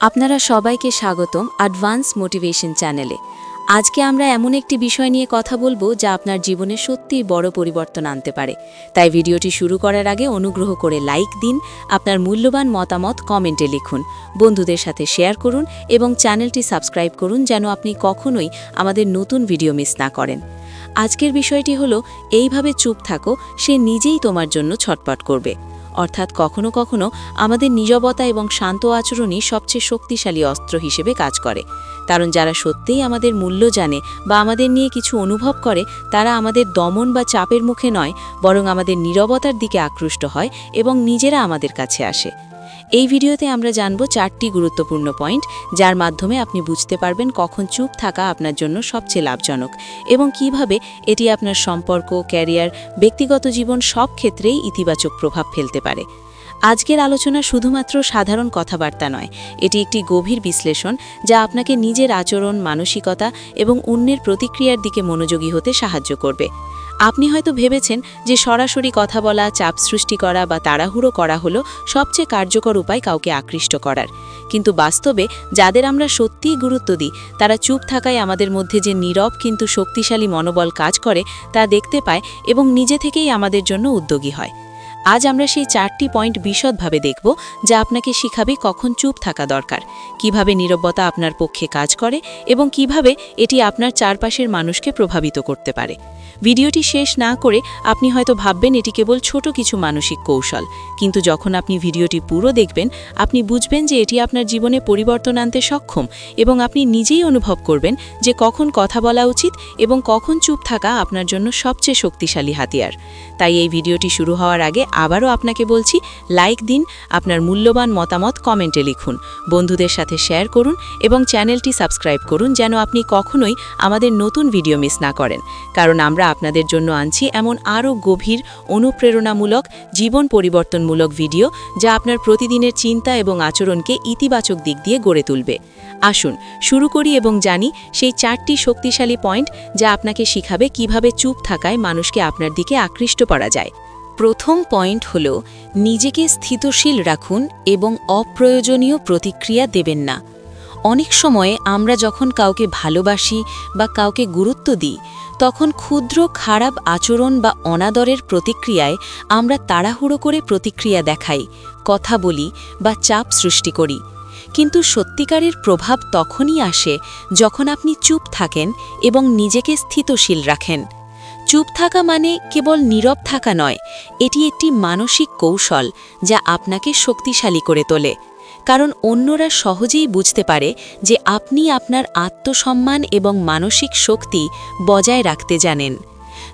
আপনারা সবাইকে স্বাগতম অ্যাডভান্স মোটিভেশন চ্যানেলে। আজকে আমরা এমন একটি বিষয় নিয়ে কথা বলব যা আপনার জীবনে সত্যিই বড় পরিবর্তন আনতে পারে। তাই ভিডিওটি শুরু করার আগে অনুগ্রহ করে লাইক দিন, আপনার মূল্যবান মতামত কমেন্টে লিখুন। বন্ধুদের সাথে শেয়ার করুন এবং চ্যানেলটি সাবস্ক্রাইব করুন যেন আপনি কখনোই আমাদের নতুন ভিডিও মিস না করেন। আজকের বিষয়টি হলো, এইভাবে চুপ থাকো, সে নিজেই তোমার জন্য ছটপট করবে। অর্থাৎ কখনো কখনো আমাদের নিজবতা এবং শান্ত আচরণই সবচেয়ে শক্তিশালী অস্ত্র হিসেবে কাজ করে। কারণ যারা সত্যিই আমাদের মূল্য জানে বা আমাদের নিয়ে কিছু অনুভব করে, তারা আমাদের দমন বা চাপের মুখে নয়, বরং আমাদের নীরবতার দিকে আকৃষ্ট হয় এবং নিজেরা আমাদের কাছে আসে। এই ভিডিওতে আমরা জানব চারটি গুরুত্বপূর্ণ পয়েন্ট, যার মাধ্যমে আপনি বুঝতে পারবেন কখন চুপ থাকা আপনার জন্য সবচেয়ে লাভজনক এবং কীভাবে এটি আপনার সম্পর্ক, ক্যারিয়ার, ব্যক্তিগত জীবন সব ক্ষেত্রেই ইতিবাচক প্রভাব ফেলতে পারে। আজকের আলোচনা শুধুমাত্র সাধারণ কথাবার্তা নয়, এটি একটি গভীর বিশ্লেষণ যা আপনাকে নিজের আচরণ, মানসিকতা এবং অন্যের প্রতিক্রিয়ার দিকে মনোযোগী হতে সাহায্য করবে। আপনি হয়তো ভেবেছেন যে সরাসরি কথা বলা, চাপ সৃষ্টি করা বা তাড়াহুড়ো করা হলো সবচেয়ে কার্যকর উপায় কাউকে আকৃষ্ট করার। কিন্তু বাস্তবে যাদের আমরা সত্যিই গুরুত্ব দিই, তারা চুপ থাকায় আমাদের মধ্যে যে নীরব কিন্তু শক্তিশালী মনোবল কাজ করে তা দেখতে পায় এবং নিজে থেকেই আমাদের জন্য উদ্যোগী হয়। আজ আমরা সেই চারটি পয়েন্ট বিশদভাবে দেখব যা আপনাকে শিখাবে কখন চুপ থাকা দরকার, কীভাবে নীরবতা আপনার পক্ষে কাজ করে এবং কীভাবে এটি আপনার চারপাশের মানুষকে প্রভাবিত করতে পারে। ভিডিওটি শেষ না করে আপনি হয়তো ভাববেন এটি কেবল ছোট কিছু মানসিক কৌশল, কিন্তু যখন আপনি ভিডিওটি পুরো দেখবেন, আপনি বুঝবেন যে এটি আপনার জীবনে পরিবর্তন আনতে সক্ষম এবং আপনি নিজেই অনুভব করবেন যে কখন কথা বলা উচিত এবং কখন চুপ থাকা আপনার জন্য সবচেয়ে শক্তিশালী হাতিয়ার। তাই এই ভিডিওটি শুরু হওয়ার আগে আবারও আপনাকে বলছি লাইক দিন, আপনার মূল্যবান মতামত কমেন্টে লিখুন। বন্ধুদের সাথে শেয়ার করুন এবং চ্যানেলটি সাবস্ক্রাইব করুন যেন আপনি কখনোই আমাদের নতুন ভিডিও মিস না করেন। কারণ আমরা আপনাদের জন্য আনছি এমন আরও গভীর, অনুপ্রেরণামূলক, জীবন পরিবর্তনমূলক ভিডিও যা আপনার প্রতিদিনের চিন্তা এবং আচরণকে ইতিবাচক দিক দিয়ে গড়ে তুলবে। আসুন, শুরু করি এবং জানি সেই চারটি শক্তিশালী পয়েন্ট যা আপনাকে শিখাবে কীভাবে চুপ থাকায় মানুষকে আপনার দিকে আকৃষ্ট করা যায়। প্রথম পয়েন্ট হল, নিজেকে স্থিতশীল রাখুন এবং অপ্রয়োজনীয় প্রতিক্রিয়া দেবেন না। অনেক সময়ে আমরা যখন কাউকে ভালোবাসি বা কাউকে গুরুত্ব দিই, তখন ক্ষুদ্র খারাপ আচরণ বা অনাদরের প্রতিক্রিয়ায় আমরা তাড়াহুড়ো করে প্রতিক্রিয়া দেখাই, কথা বলি বা চাপ সৃষ্টি করি। কিন্তু সত্যিকারের প্রভাব তখনই আসে যখন আপনি চুপ থাকেন এবং নিজেকে স্থিতশীল রাখেন। চুপ থাকা মানে কেবল নীরব থাকা নয়, এটি একটি মানসিক কৌশল যা আপনাকে শক্তিশালী করে তোলে। কারণ অন্যরা সহজেই বুঝতে পারে যে আপনি আপনার আত্মসম্মান এবং মানসিক শক্তি বজায় রাখতে জানেন।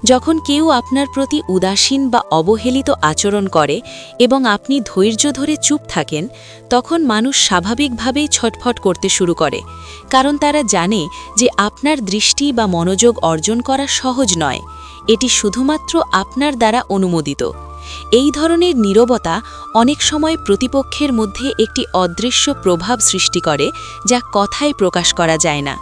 যখন কেউ আপনার প্রতি উদাসীন বা অবহেলিত আচরণ করে এবং আপনি ধৈর্য ধরে চুপ থাকেন, তখন মানুষ স্বাভাবিকভাবেই ছটফট করতে শুরু করে। কারণ তারা জানে যে আপনার দৃষ্টি বা মনোযোগ অর্জন করা সহজ নয়। এটি শুধুমাত্র আপনার দ্বারা অনুমোদিত। এই ধরনের নীরবতা অনেক সময় প্রতিপক্ষের মধ্যে একটি অদৃশ্য প্রভাব সৃষ্টি করে, যা কথায় প্রকাশ করা যায় না।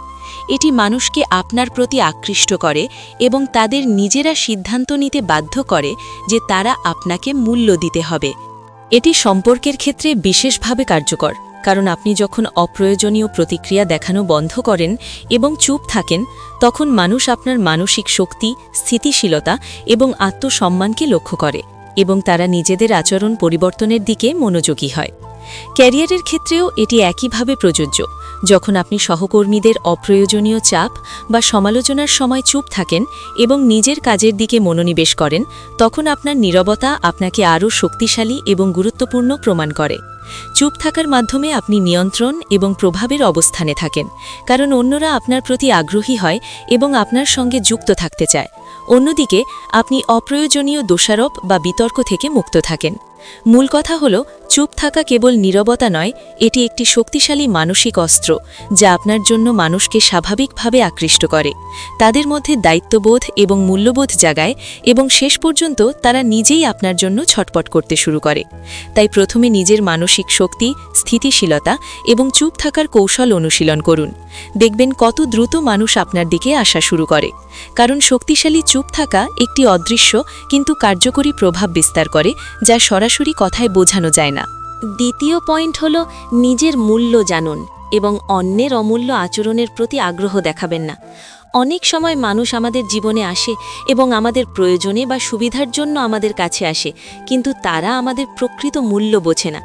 এটি মানুষকে আপনার প্রতি আকৃষ্ট করে এবং তাদের নিজেরা সিদ্ধান্ত নিতে বাধ্য করে যে তারা আপনাকে মূল্য দিতে হবে। এটি সম্পর্কের ক্ষেত্রে বিশেষভাবে কার্যকর। কারণ আপনি যখন অপ্রয়োজনীয় প্রতিক্রিয়া দেখানো বন্ধ করেন এবং চুপ থাকেন, তখন মানুষ আপনার মানসিক শক্তি, স্থিতিশীলতা এবং আত্মসম্মানকে লক্ষ্য করে এবং তারা নিজেদের আচরণ পরিবর্তনের দিকে মনোযোগী হয়। ক্যারিয়ারের ক্ষেত্রেও এটি একইভাবে প্রযোজ্য। যখন আপনি সহকর্মীদের অপ্রয়োজনীয় চাপ বা সমালোচনার সময় চুপ থাকেন এবং নিজের কাজের দিকে মনোনিবেশ করেন, তখন আপনার নীরবতা আপনাকে আরও শক্তিশালী এবং গুরুত্বপূর্ণ প্রমাণ করে। চুপ থাকার মাধ্যমে আপনি নিয়ন্ত্রণ এবং প্রভাবের অবস্থানে থাকেন, কারণ অন্যরা আপনার প্রতি আগ্রহী হয় এবং আপনার সঙ্গে যুক্ত থাকতে চায়। অন্যদিকে, আপনি অপ্রয়োজনীয় দোষারোপ বা বিতর্ক থেকে মুক্ত থাকেন। মূল কথা হল, চুপ থাকা কেবল নীরবতা নয়, এটি একটি শক্তিশালী মানসিক অস্ত্র, যা আপনার জন্য মানুষকে স্বাভাবিকভাবে আকৃষ্ট করে। তাদের মধ্যে দায়িত্ববোধ এবং মূল্যবোধ জাগায় এবং শেষ পর্যন্ত তারা নিজেই আপনার জন্য ছটপট করতে শুরু করে। তাই প্রথমে নিজের মানসিক শক্তি, স্থিতিশীলতা এবং চুপ থাকার কৌশল অনুশীলন করুন। দেখবেন কত দ্রুত মানুষ আপনার দিকে আসা শুরু করে। কারণ শক্তিশালী চুপ থাকা একটি অদৃশ্য কিন্তু কার্যকরী প্রভাব বিস্তার করে, যা সরাসরি কথায় বোঝানো যায় না। দ্বিতীয় পয়েন্ট হল নিজের মূল্য জানুন এবং অন্যের অমূল্য আচরণের প্রতি আগ্রহ দেখাবেন না। অনেক সময় মানুষ আমাদের জীবনে আসে এবং আমাদের প্রয়োজনে বা সুবিধার জন্য আমাদের কাছে আসে, কিন্তু তারা আমাদের প্রকৃত মূল্য বোঝে না।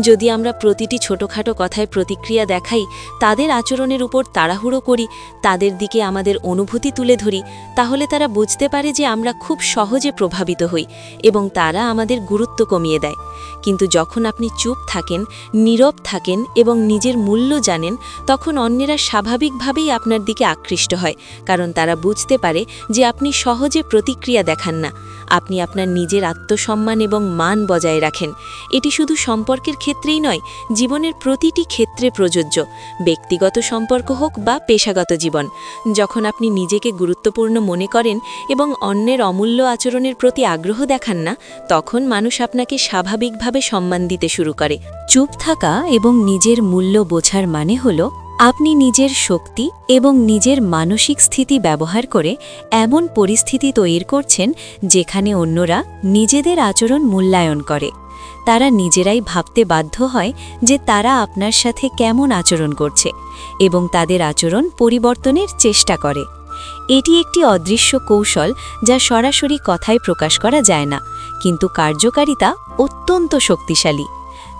যদি আমরা প্রতিটি ছোটোখাটো কথায় প্রতিক্রিয়া দেখাই, তাদের আচরণের উপর তাড়াহুড়ো করি, তাদের দিকে আমাদের অনুভূতি তুলে ধরি, তাহলে তারা বুঝতে পারে যে আমরা খুব সহজে প্রভাবিত হই এবং তারা আমাদের গুরুত্ব কমিয়ে দেয়। কিন্তু যখন আপনি চুপ থাকেন, নীরব থাকেন এবং নিজের মূল্য জানেন, তখন অন্যেরা স্বাভাবিকভাবেই আপনার দিকে আকৃষ্ট হয় কারণ তারা বুঝতে পারে যে আপনি সহজে প্রতিক্রিয়া দেখান না। আপনি আপনার নিজের আত্মসম্মান এবং মান বজায় রাখেন। এটি শুধু সম্পর্কের ক্ষেত্রেই নয়, জীবনের প্রতিটি ক্ষেত্রে প্রযোজ্য। ব্যক্তিগত সম্পর্ক হোক বা পেশাগত জীবন, যখন আপনি নিজেকে গুরুত্বপূর্ণ মনে করেন এবং অন্যের অমূল্য আচরণের প্রতি আগ্রহ দেখান না, তখন মানুষ আপনাকে স্বাভাবিকভাবে সম্মান দিতে শুরু করে। চুপ থাকা এবং নিজের মূল্য বোঝার মানে হল আপনি নিজের শক্তি এবং নিজের মানসিক স্থিতি ব্যবহার করে এমন পরিস্থিতি তৈরি করছেন যেখানে অন্যরা নিজেদের আচরণ মূল্যায়ন করে। তারা নিজেরাই ভাবতে বাধ্য হয় যে তারা আপনার সাথে কেমন আচরণ করছে এবং তাদের আচরণ পরিবর্তনের চেষ্টা করে। এটি একটি অদৃশ্য কৌশল যা সরাসরি কথায় প্রকাশ করা যায় না, কিন্তু কার্যকারিতা অত্যন্ত শক্তিশালী।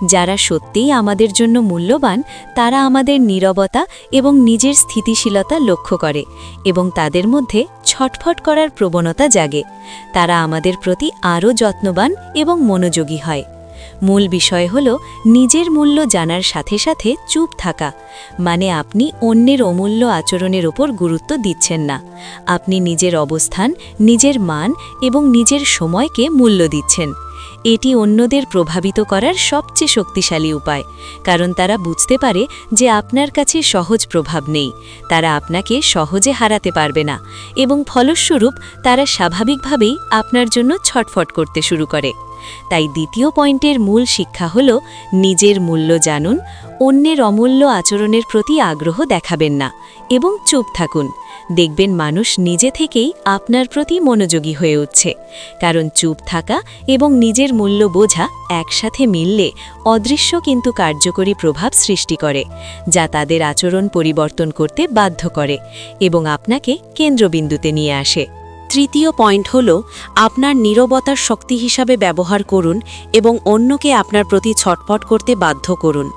যারা সত্যিই আমাদের জন্য মূল্যবান, তারা আমাদের নীরবতা এবং নিজের স্থিতিশীলতা লক্ষ্য করে এবং তাদের মধ্যে ছটফট করার প্রবণতা জাগে। তারা আমাদের প্রতি আরও যত্নবান এবং মনোযোগী হয়। মূল বিষয় হল নিজের মূল্য জানার সাথে সাথে চুপ থাকা। মানে আপনি অন্যের অমূল্য আচরণের ওপর গুরুত্ব দিচ্ছেন না। আপনি নিজের অবস্থান, নিজের মান এবং নিজের সময়কে মূল্য দিচ্ছেন। এটি অন্যদের প্রভাবিত করার সবচেয়ে শক্তিশালী উপায়। কারণ তারা বুঝতে পারে যে আপনার কাছে সহজ প্রভাব নেই। তারা আপনাকে সহজে হারাতে পারবে না। এবং ফলস্বরূপ, তারা স্বাভাবিকভাবেই আপনার জন্য ছটফট করতে শুরু করে। তাই দ্বিতীয় পয়েন্টের মূল শিক্ষা হল নিজের মূল্য জানুন, অন্যের অমূল্য আচরণের প্রতি আগ্রহ দেখাবেন না এবং চুপ থাকুন। দেখবেন মানুষ নিজে থেকেই আপনার প্রতি মনোযোগী হয়ে উঠছে। কারণ চুপ থাকা এবং নিজের মূল্য বোঝা একসাথে মিললে অদৃশ্য কিন্তু কার্যকরী প্রভাব সৃষ্টি করে, যা তাদের আচরণ পরিবর্তন করতে বাধ্য করে এবং আপনাকে কেন্দ্রবিন্দুতে নিয়ে আসে। তৃতীয় পয়েন্ট হল আপনার নীরবতার শক্তি হিসাবে ব্যবহার করুন এবং অন্যকে আপনার প্রতি ছটপট করতে বাধ্য করুন।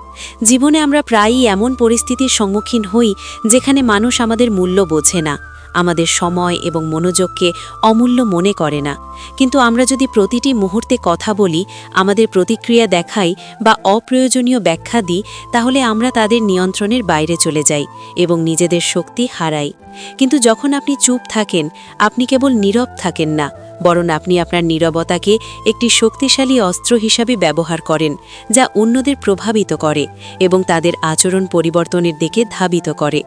জীবনে আমরা প্রায়ই এমন পরিস্থিতির সম্মুখীন হই যেখানে মানুষ আমাদের মূল্য বোঝে না। আমাদের সময় এবং মনোযোগকে অমূল্য মনে করে না। কিন্তু আমরা যদি প্রতিটি মুহূর্তে কথা বলি, আমাদের প্রতিক্রিয়া দেখাই বা অপ্রয়োজনীয় ব্যাখ্যা দিই, তাহলে আমরা তাদের নিয়ন্ত্রণের বাইরে চলে যাই এবং নিজেদের শক্তি হারাই। কিন্তু যখন আপনি চুপ থাকেন, আপনি কেবল নীরব থাকেন না, বরং আপনি আপনার নীরবতাকে একটি শক্তিশালী অস্ত্র হিসাবে ব্যবহার করেন, যা অন্যদের প্রভাবিত করে এবং তাদের আচরণ পরিবর্তনের দিকে ধাবিত করে।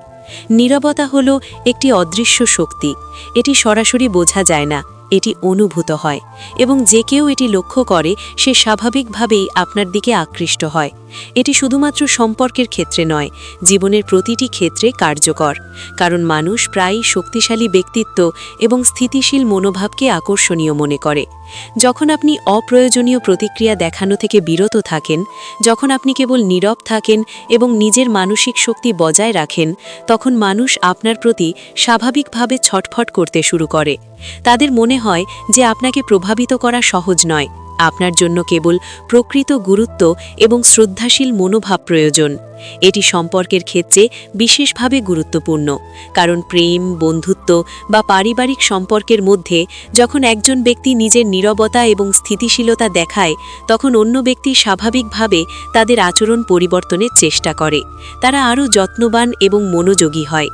নীরবতা হল একটি অদৃশ্য শক্তি। এটি সরাসরি বোঝা যায় না, এটি অনুভূত হয় এবং যে কেউ এটি লক্ষ্য করে, সে স্বাভাবিকভাবেই আপনার দিকে আকৃষ্ট হয়। এটি শুধুমাত্র সম্পর্কের ক্ষেত্রে নয়, জীবনের প্রতিটি ক্ষেত্রে কার্যকর, কারণ মানুষ প্রায়ই শক্তিশালী ব্যক্তিত্ব এবং স্থিতিশীল মনোভাবকে আকর্ষণীয় মনে করে। যখন আপনি অপ্রয়োজনীয় প্রতিক্রিয়া দেখানো থেকে বিরত থাকেন, যখন আপনি কেবল নীরব থাকেন এবং নিজের মানসিক শক্তি বজায় রাখেন, তখন মানুষ আপনার প্রতি স্বাভাবিকভাবে ছটফট করতে শুরু করে। তাদের মনে হয় যে আপনাকে প্রভাবিত করা সহজ নয়। আপনার জন্য কেবল প্রকৃত গুরুত্ব এবং শ্রদ্ধাশীল মনোভাব প্রয়োজন। এটি সম্পর্কের ক্ষেত্রে বিশেষভাবে গুরুত্বপূর্ণ, কারণ প্রেম, বন্ধুত্ব বা পারিবারিক সম্পর্কের মধ্যে যখন একজন ব্যক্তি নিজের নীরবতা এবং স্থিতিশীলতা দেখায়, তখন অন্য ব্যক্তি স্বাভাবিকভাবে তাদের আচরণ পরিবর্তনের চেষ্টা করে। তারা আরও যত্নবান এবং মনোযোগী হয়।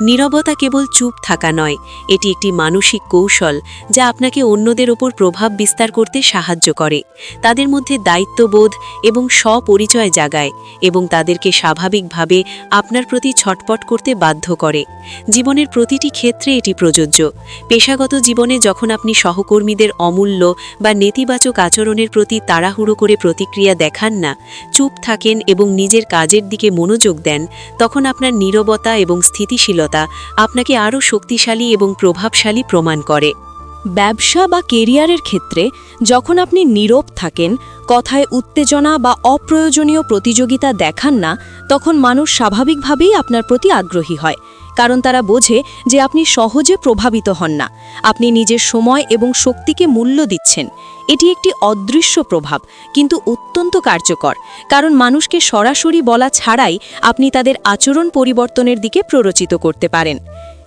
নীরবতা কেবল চুপ থাকা নয়, এটি একটি মানসিক কৌশল যা আপনাকে অন্যদের ওপর প্রভাব বিস্তার করতে সাহায্য করে। তাদের মধ্যে দায়িত্ববোধ এবং স্বপরিচয় জাগায় এবং তাদেরকে স্বাভাবিকভাবে আপনার প্রতি ছটপট করতে বাধ্য করে। জীবনের প্রতিটি ক্ষেত্রে এটি প্রযোজ্য। পেশাগত জীবনে যখন আপনি সহকর্মীদের অমূল্য বা নেতিবাচক আচরণের প্রতি তাড়াহুড়ো করে প্রতিক্রিয়া দেখান না, চুপ থাকেন এবং নিজের কাজের দিকে মনোযোগ দেন, তখন আপনার নীরবতা এবং স্থিতিশীলতা আপনাকে আরও শক্তিশালী এবং প্রভাবশালী প্রমাণ করে। ব্যবসা বা কেরিয়ারের ক্ষেত্রে যখন আপনি নীরব থাকেন, কথায় উত্তেজনা বা অপ্রয়োজনীয় প্রতিযোগিতা দেখান না, তখন মানুষ স্বাভাবিকভাবেই আপনার প্রতি আগ্রহী হয়। কারণ তারা বোঝে যে আপনি সহজে প্রভাবিত হন না। আপনি নিজের সময় এবং শক্তিকে মূল্য দিচ্ছেন। এটি একটি অদৃশ্য প্রভাব, কিন্তু অত্যন্ত কার্যকর, কারণ মানুষকে সরাসরি বলা ছাড়াই আপনি তাদের আচরণ পরিবর্তনের দিকে প্ররোচিত করতে পারেন।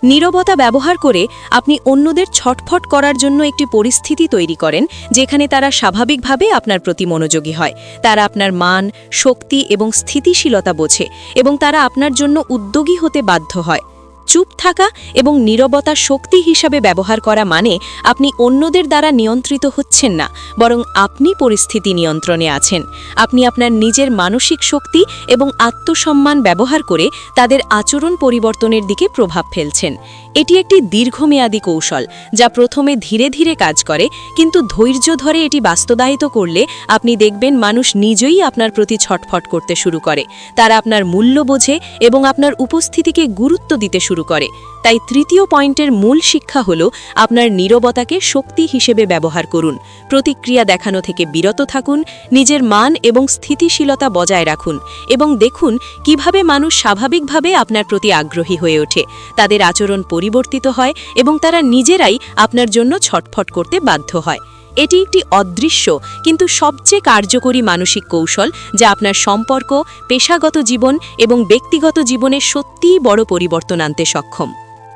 নীরবতা ব্যবহার করে আপনি অন্যদের ছটফট করার জন্য একটি পরিস্থিতি তৈরি করেন, যেখানে তারা স্বাভাবিকভাবে আপনার প্রতি মনোযোগী হয়। তারা আপনার মান, শক্তি এবং স্থিতিশীলতা বোঝে এবং তারা আপনার জন্য উদ্যোগী হতে বাধ্য হয়। চুপ থাকা এবং নীরবতা শক্তি হিসাবে ব্যবহার করা মানে আপনি অন্যদের দ্বারা নিয়ন্ত্রিত হচ্ছেন না, বরং আপনি পরিস্থিতি নিয়ন্ত্রণে আছেন। আপনি আপনার নিজের মানসিক শক্তি এবং আত্মসম্মান ব্যবহার করে তাদের আচরণ পরিবর্তনের দিকে প্রভাব ফেলছেন। এটি একটি দীর্ঘমেয়াদী কৌশল, যা প্রথমে ধীরে ধীরে কাজ করে, কিন্তু ধৈর্য ধরে এটি বাস্তবায়িত করলে আপনি দেখবেন মানুষ নিজেই আপনার প্রতি ছটফট করতে শুরু করে। তারা আপনার মূল্য বোঝে এবং আপনার উপস্থিতিকে গুরুত্ব দিতে শুরু করে। তাই তৃতীয় পয়েন্টের মূল শিক্ষা হল আপনার নীরবতাকে শক্তি হিসেবে ব্যবহার করুন, প্রতিক্রিয়া দেখানো থেকে বিরত থাকুন, নিজের মান এবং স্থিতিশীলতা বজায় রাখুন এবং দেখুন কীভাবে মানুষ স্বাভাবিকভাবে আপনার প্রতি আগ্রহী হয়ে ওঠে। তাদের আচরণ পরিবর্তিত হয় এবং তারা নিজেরাই আপনার জন্য ছটফট করতে বাধ্য হয়। এটি একটি অদৃশ্য কিন্তু সবচেয়ে কার্যকরী মানসিক কৌশল যা আপনার সম্পর্ক, পেশাগত জীবন এবং ব্যক্তিগত জীবনে সত্যিই বড় পরিবর্তন আনতে সক্ষম।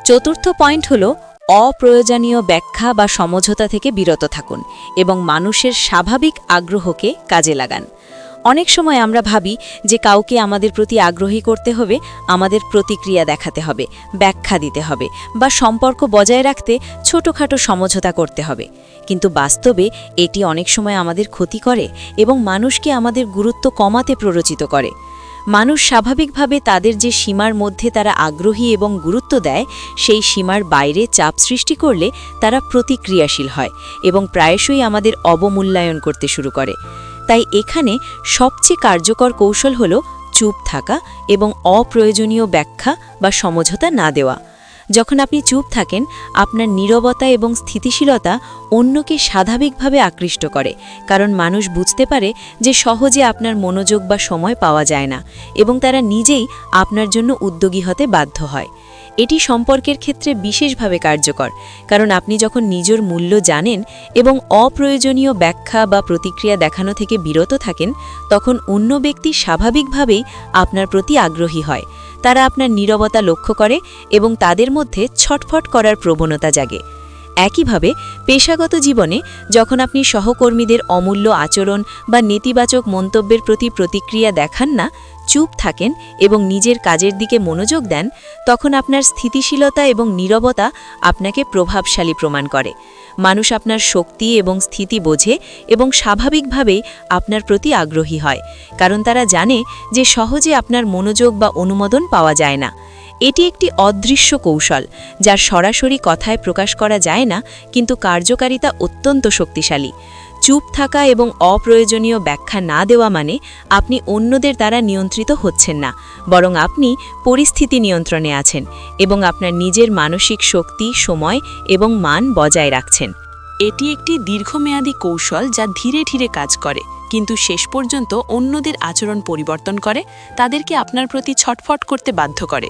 চতুর্থ পয়েন্ট হল অপ্রয়োজনীয় ব্যাখ্যা বা সমঝোতা থেকে বিরত থাকুন এবং মানুষের স্বাভাবিক আগ্রহকে কাজে লাগান। অনেক সময় আমরা ভাবি যে কাউকে আমাদের প্রতি আগ্রহী করতে হবে, আমাদের প্রতিক্রিয়া দেখাতে হবে, ব্যাখ্যা দিতে হবে বা সম্পর্ক বজায় রাখতে ছোটোখাটো সমঝোতা করতে হবে। কিন্তু বাস্তবে এটি অনেক সময় আমাদের ক্ষতি করে এবং মানুষকে আমাদের গুরুত্ব কমাতে প্ররোচিত করে। মানুষ স্বাভাবিকভাবে তাদের যে সীমার মধ্যে তারা আগ্রহী এবং গুরুত্ব দেয়, সেই সীমার বাইরে চাপ সৃষ্টি করলে তারা প্রতিক্রিয়াশীল হয় এবং প্রায়শই আমাদের অবমূল্যায়ন করতে শুরু করে। তাই এখানে সবচেয়ে কার্যকর কৌশল হল চুপ থাকা এবং অপ্রয়োজনীয় ব্যাখ্যা বা সমঝোতা না দেওয়া। যখন আপনি চুপ থাকেন, আপনার নীরবতা এবং স্থিতিশীলতা অন্যকে স্বাভাবিকভাবে আকৃষ্ট করে, কারণ মানুষ বুঝতে পারে যে সহজে আপনার মনোযোগ বা সময় পাওয়া যায় না এবং তারা নিজেই আপনার জন্য উদ্যোগী হতে বাধ্য হয়। এটি সম্পর্কের ক্ষেত্রে বিশেষভাবে কার্যকর, কারণ আপনি যখন নিজের মূল্য জানেন এবং অপ্রয়োজনীয় ব্যাখ্যা বা প্রতিক্রিয়া দেখানো থেকে বিরত থাকেন, তখন অন্য ব্যক্তি স্বাভাবিকভাবেই আপনার প্রতি আগ্রহী হয়। তারা আপনার নীরবতা লক্ষ্য করে এবং তাদের মধ্যে ছটফট করার প্রবণতা জাগে। একইভাবে, পেশাগত জীবনে যখন আপনি সহকর্মীদের অমূল্য আচরণ বা নেতিবাচক মন্তব্যের প্রতি প্রতিক্রিয়া দেখান না চুপ থাকেন এবং নিজের কাজের দিকে মনোযোগ দেন, তখন আপনার স্থিতিশীলতা এবং নীরবতা আপনাকে প্রভাবশালী প্রমাণ করে। মানুষ আপনার শক্তি এবং স্থিতি বোঝে এবং স্বাভাবিকভাবেই আপনার প্রতি আগ্রহী হয়, কারণ তারা জানে যে সহজে আপনার মনোযোগ বা অনুমোদন পাওয়া যায় না। এটি একটি অদৃশ্য কৌশল, যার সরাসরি কথায় প্রকাশ করা যায় না, কিন্তু কার্যকারিতা অত্যন্ত শক্তিশালী। চুপ থাকা এবং অপ্রয়োজনীয় ব্যাখ্যা না দেওয়া মানে আপনি অন্যদের দ্বারা নিয়ন্ত্রিত হচ্ছেন না, বরং আপনি পরিস্থিতি নিয়ন্ত্রণে আছেন এবং আপনার নিজের মানসিক শক্তি, সময় এবং মান বজায় রাখছেন। এটি একটি দীর্ঘমেয়াদী কৌশল যা ধীরে ধীরে কাজ করে, কিন্তু শেষ পর্যন্ত অন্যদের আচরণ পরিবর্তন করে, তাদেরকে আপনার প্রতি ছটফট করতে বাধ্য করে।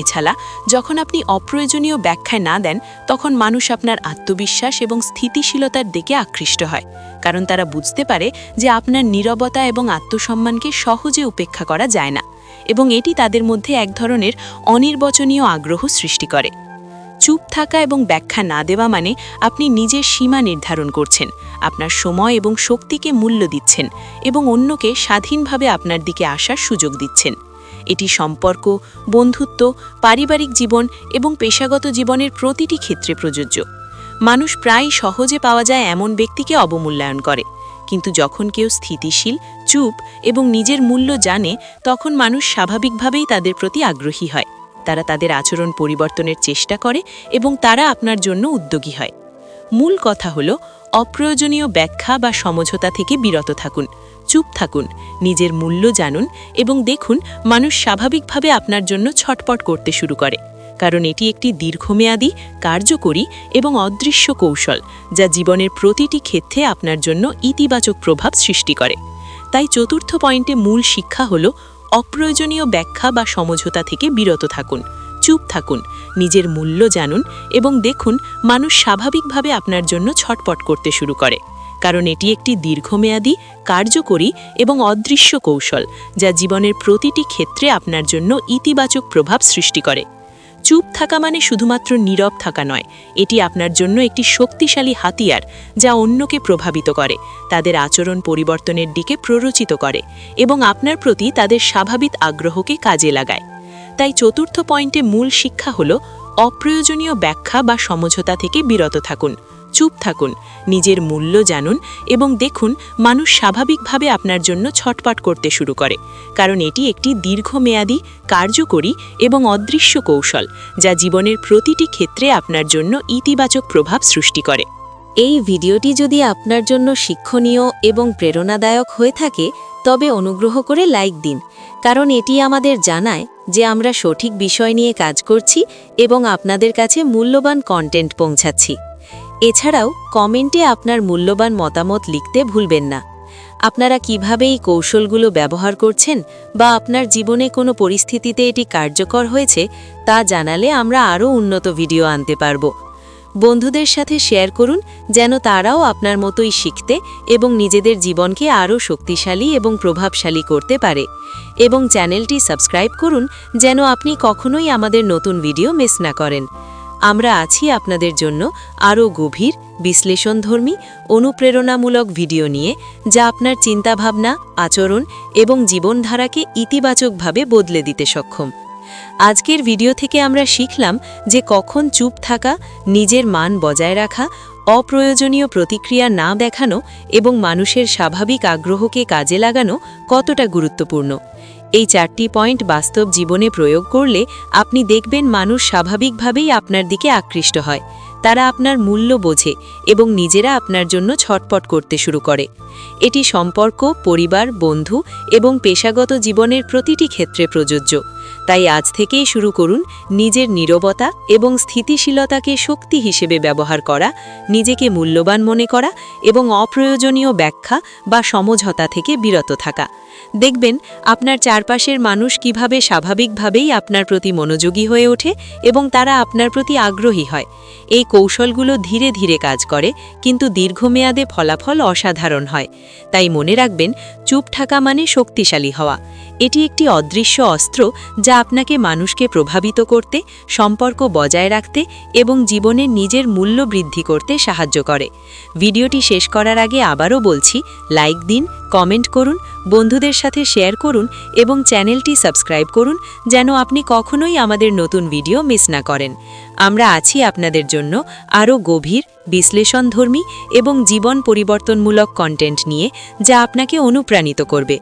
এছাড়া, যখন আপনি অপ্রয়োজনীয় ব্যাখ্যায় না দেন, তখন মানুষ আপনার আত্মবিশ্বাস এবং স্থিতিশীলতার দিকে আকৃষ্ট হয়, কারণ তারা বুঝতে পারে যে আপনার নীরবতা এবং আত্মসম্মানকে সহজে উপেক্ষা করা যায় না, এবং এটি তাদের মধ্যে এক ধরনের অনির্বচনীয় আগ্রহ সৃষ্টি করে। চুপ থাকা এবং ব্যাখ্যা না দেওয়া মানে আপনি নিজের সীমা নির্ধারণ করছেন, আপনার সময় এবং শক্তিকে মূল্য দিচ্ছেন এবং অন্যকে স্বাধীনভাবে আপনার দিকে আসার সুযোগ দিচ্ছেন। এটি সম্পর্ক, বন্ধুত্ব, পারিবারিক জীবন এবং পেশাগত জীবনের প্রতিটি ক্ষেত্রে প্রযোজ্য। মানুষ প্রায় সহজে পাওয়া যায় এমন ব্যক্তিকে অবমূল্যায়ন করে। কিন্তু যখন কেউ স্থিতিশীল, চুপ এবং নিজের মূল্য জানে, তখন মানুষ স্বাভাবিকভাবেই তাদের প্রতি আগ্রহী হয়। তারা তাদের আচরণ পরিবর্তনের চেষ্টা করে এবং তারা আপনার জন্য উদ্যোগী হয়। মূল কথা হল, অপ্রয়োজনীয় ব্যাখ্যা বা সমঝোতা থেকে বিরত থাকুন। চুপ থাকুন, নিজের মূল্য জানুন এবং দেখুন মানুষ স্বাভাবিকভাবে আপনার জন্য ছটপট করতে শুরু করে। কারণ এটি একটি দীর্ঘমেয়াদী, কার্যকরী এবং অদৃশ্য কৌশল, যা জীবনের প্রতিটি ক্ষেত্রে আপনার জন্য ইতিবাচক প্রভাব সৃষ্টি করে। তাই চতুর্থ পয়েন্টে মূল শিক্ষা হল, অপ্রয়োজনীয় ব্যাখ্যা বা সমঝোতা থেকে বিরত থাকুন, চুপ থাকুন, নিজের মূল্য জানুন এবং দেখুন মানুষ স্বাভাবিকভাবে আপনার জন্য ছটপট করতে শুরু করে। কারণ এটি একটি দীর্ঘমেয়াদী, কার্যকরী এবং অদৃশ্য কৌশল, যা জীবনের প্রতিটি ক্ষেত্রে আপনার জন্য ইতিবাচক প্রভাব সৃষ্টি করে। চুপ থাকা মানে শুধুমাত্র নীরব থাকা নয়, এটি আপনার জন্য একটি শক্তিশালী হাতিয়ার, যা অন্যকে প্রভাবিত করে, তাদের আচরণ পরিবর্তনের দিকে প্ররোচিত করে এবং আপনার প্রতি তাদের স্বাভাবিক আগ্রহকে কাজে লাগায়। তাই চতুর্থ পয়েন্টে মূল শিক্ষা হল, অপ্রয়োজনীয় ব্যাখ্যা বা সমঝোতা থেকে বিরত থাকুন। চুপ থাকুন, নিজের মূল্য জানুন এবং দেখুন মানুষ স্বাভাবিকভাবে আপনার জন্য ছটপট করতে শুরু করে। কারণ এটি একটি দীর্ঘমেয়াদী, কার্যকরী এবং অদৃশ্য কৌশল, যা জীবনের প্রতিটি ক্ষেত্রে আপনার জন্য ইতিবাচক প্রভাব সৃষ্টি করে। এই ভিডিওটি যদি আপনার জন্য শিক্ষণীয় এবং প্রেরণাদায়ক হয়ে থাকে, তবে অনুগ্রহ করে লাইক দিন, কারণ এটি আমাদের জানায় যে আমরা সঠিক বিষয় নিয়ে কাজ করছি এবং আপনাদের কাছে মূল্যবান কন্টেন্ট পৌঁছাচ্ছি। এছাড়াও কমেন্টে আপনার মূল্যবান মতামত লিখতে ভুলবেন না। আপনারা কীভাবে এই কৌশলগুলো ব্যবহার করছেন বা আপনার জীবনে কোনো পরিস্থিতিতে এটি কার্যকর হয়েছে তা জানালে আমরা আরও উন্নত ভিডিও আনতে পারব। বন্ধুদের সাথে শেয়ার করুন যেন তারাও আপনার মতোই শিখতে এবং নিজেদের জীবনকে আরও শক্তিশালী এবং প্রভাবশালী করতে পারে এবং চ্যানেলটি সাবস্ক্রাইব করুন যেন আপনি কখনোই আমাদের নতুন ভিডিও মিস না করেন। আমরা আছি আপনাদের জন্য আরও গভীর, বিশ্লেষণধর্মী, অনুপ্রেরণামূলক ভিডিও নিয়ে, যা আপনার চিন্তাভাবনা, আচরণ এবং জীবনধারাকে ইতিবাচকভাবে বদলে দিতে সক্ষম। আজকের ভিডিও থেকে আমরা শিখলাম যে কখন চুপ থাকা, নিজের মান বজায় রাখা, অপ্রয়োজনীয় প্রতিক্রিয়া না দেখানো এবং মানুষের স্বাভাবিক আগ্রহকে কাজে লাগানো কতটা গুরুত্বপূর্ণ। এই চারটি পয়েন্ট বাস্তব জীবনে প্রয়োগ করলে আপনি দেখবেন মানুষ স্বাভাবিকভাবেই আপনার দিকে আকৃষ্ট হয়। তারা আপনার মূল্য বোঝে এবং নিজেরা আপনার জন্য ছটপট করতে শুরু করে। এটি সম্পর্ক, পরিবার, বন্ধু এবং পেশাগত জীবনের প্রতিটি ক্ষেত্রে প্রযোজ্য। তাই আজ থেকেই শুরু করুন নিজের নীরবতা এবং স্থিতিশীলতাকে শক্তি হিসেবে ব্যবহার করা, নিজেকে মূল্যবান মনে করা এবং অপ্রয়োজনীয় ব্যাখ্যা বা সমঝোতা থেকে বিরত থাকা। দেখবেন আপনার চারপাশের মানুষ কীভাবে স্বাভাবিকভাবেই আপনার প্রতি মনোযোগী হয়ে ওঠে এবং তারা আপনার প্রতি আগ্রহী হয়। এই কৌশলগুলো ধীরে ধীরে কাজ করে, কিন্তু দীর্ঘমেয়াদে ফলাফল অসাধারণ হয়। তাই মনে রাখবেন, চুপ থাকা মানে শক্তিশালী হওয়া। এটি একটি অদৃশ্য অস্ত্র যা আপনাকে মানুষকে প্রভাবিত করতে, সম্পর্ক বজায় রাখতে এবং জীবনে নিজের মূল্য বৃদ্ধি করতে সাহায্য করে। ভিডিওটি শেষ করার আগে আবারও বলছি, লাইক দিন, কমেন্ট করুন, বন্ধুদের সাথে শেয়ার করুন এবং চ্যানেলটি সাবস্ক্রাইব করুন যেন আপনি কখনোই আমাদের নতুন ভিডিও মিস না করেন। আমরা আছি আপনাদের জন্য আরও গভীর, বিশ্লেষণধর্মী এবং জীবন পরিবর্তনমূলক কন্টেন্ট নিয়ে যা আপনাকে অনুপ্রাণিত করবে।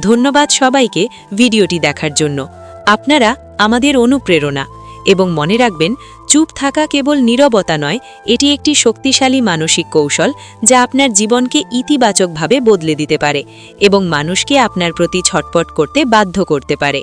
ধন্যবাদ সবাইকে ভিডিওটি দেখার জন্য। আপনারা আমাদের অনুপ্রেরণা এবং মনে রাখবেন, চুপ থাকা কেবল নীরবতা নয়, এটি একটি শক্তিশালী মানসিক কৌশল যা আপনার জীবনকে ইতিবাচকভাবে বদলে দিতে পারে এবং মানুষকে আপনার প্রতি ছটপট করতে বাধ্য করতে পারে।